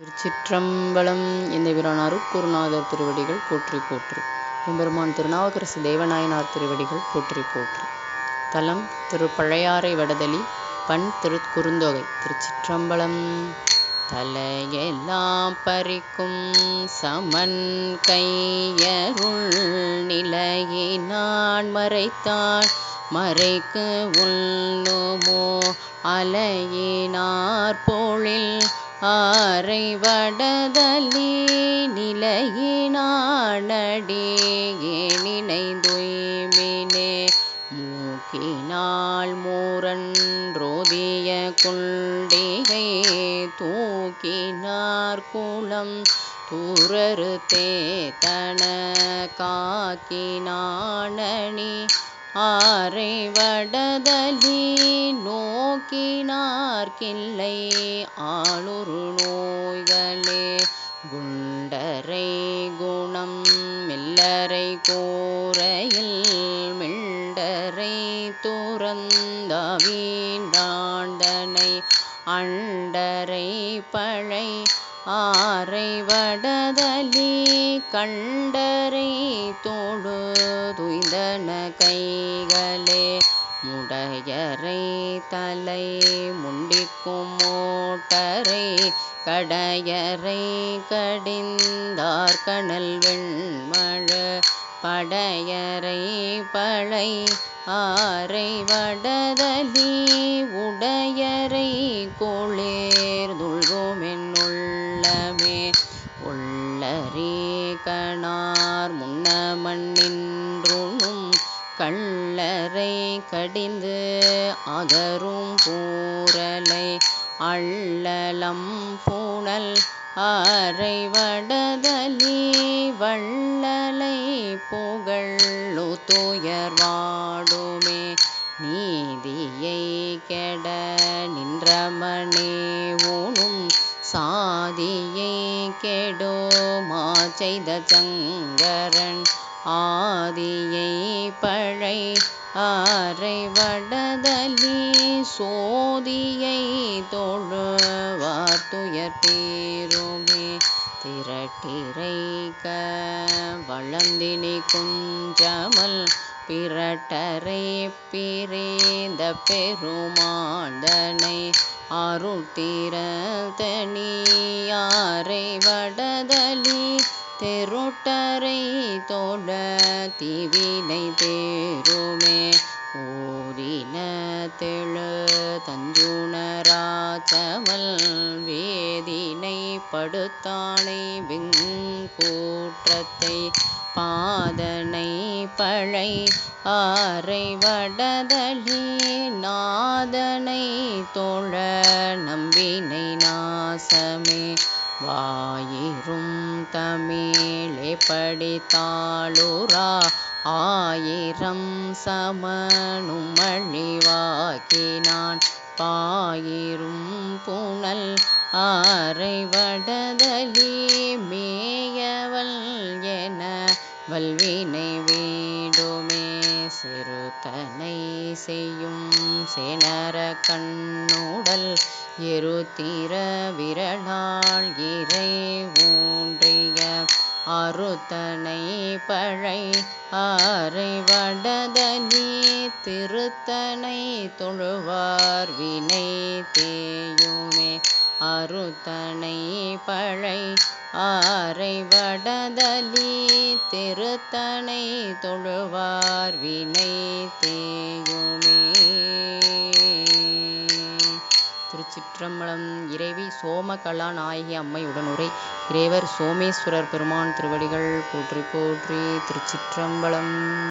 திருச்சிற்றம்பலம் இந்த வீரான் அருட்குருநாதர் திருவடிகள் போற்றி போற்றி. எம்பெருமான் திருநாவுக்கரசு தேவநாயனார் திருவடிகள் போற்றி போற்றி. தலம் திரு பழையாறை வடதலி பண் திருக்குறுந்தொகை திருச்சிற்றம்பலம். தலையெல்லாம் பறிக்கும் சமன் கையருள் நிலையினான் மறைத்தான் மறைக்கு உள்ளுமோ அலையினார் போழில் ஆரை வடதலி நிலையினானடி நினைந்துய்மினே மூக்கினால் மூரன்றோதிய குண்டிகை தூக்கினார் குளம் தூரரு தேத்தன காக்கினானணி ஆரை வடதலி நோக்கினார்க்கில்லை ஆளுரு நோய்களே. குண்டரை குணம் மில்லரை கோரையில் மிண்டரை துறந்தவீண்டாண்டனை அண்டரை பழை ஆரை வடதலி கண்டரை தோடு துய்ந்தன கைகளே முடையரை தலை முண்டிக்கும் மோட்டரை கடையரை கடிந்தார் கணல் வெண்மழ படையறை பழை ஆரை வடதலி உடையரை கோழி கணார் முன்னமன் நின்றுணும் கள்ளரை கடிந்து அகரும் பூரலை அள்ளலம் பூணல் அரை வடதலி வள்ளலை புகழு துயர்வாடுமே நீதியை கெட நின்றமனே ஊனும் சாதியை கெடுமா செய்த சங்கரன்? ஆதியை பழை ஆரை வடதலி சோதியை தொழுவார் துயர் பேருமே. திரட்டிரைக்க வளந்தினி குஞ்சமல் பிறட்டரை பிரிந்த பெருமாண்டனை அருள் தனியாரை வடதலி தெருட்டரை தோட திவினை தேருமே. ஓரின தெழு தஞ்சுணராச்சமல் வே படுத்தாளை வெங்கூற்றத்தை பாதனை பழை ஆரை வடதலி நாதனை தோழ நம்பினை நாசமே வாயிரும் தமிழே படித்தாளுரா ஆயிரம் சமனும் அழிவாக்கினான் பாயிரும் புனல் ஆரை வடதலி மேயவள் என வல்வினை வேண்டுமே. சிறுத்தனை செய்யும் சேனர கண்ணுடல் எருத்திர விரலாள் இறை ஊன்றிய அருத்தனை பழை ஆரை வடதலி திருத்தனை தொழுவார் வினை தேய அருத்தனை பழை ஆரை வடதலி திருத்தனை தொழுவார் வினை தேகுமே திருச்சிற்றம்பலம் இறைவி சோமகலா நாயகி அம்மையுடன் உரை இறைவர் சோமேஸ்வரர் பெருமான் திருவடிகள் போற்றி போற்றி திருச்சிற்றம்பலம்.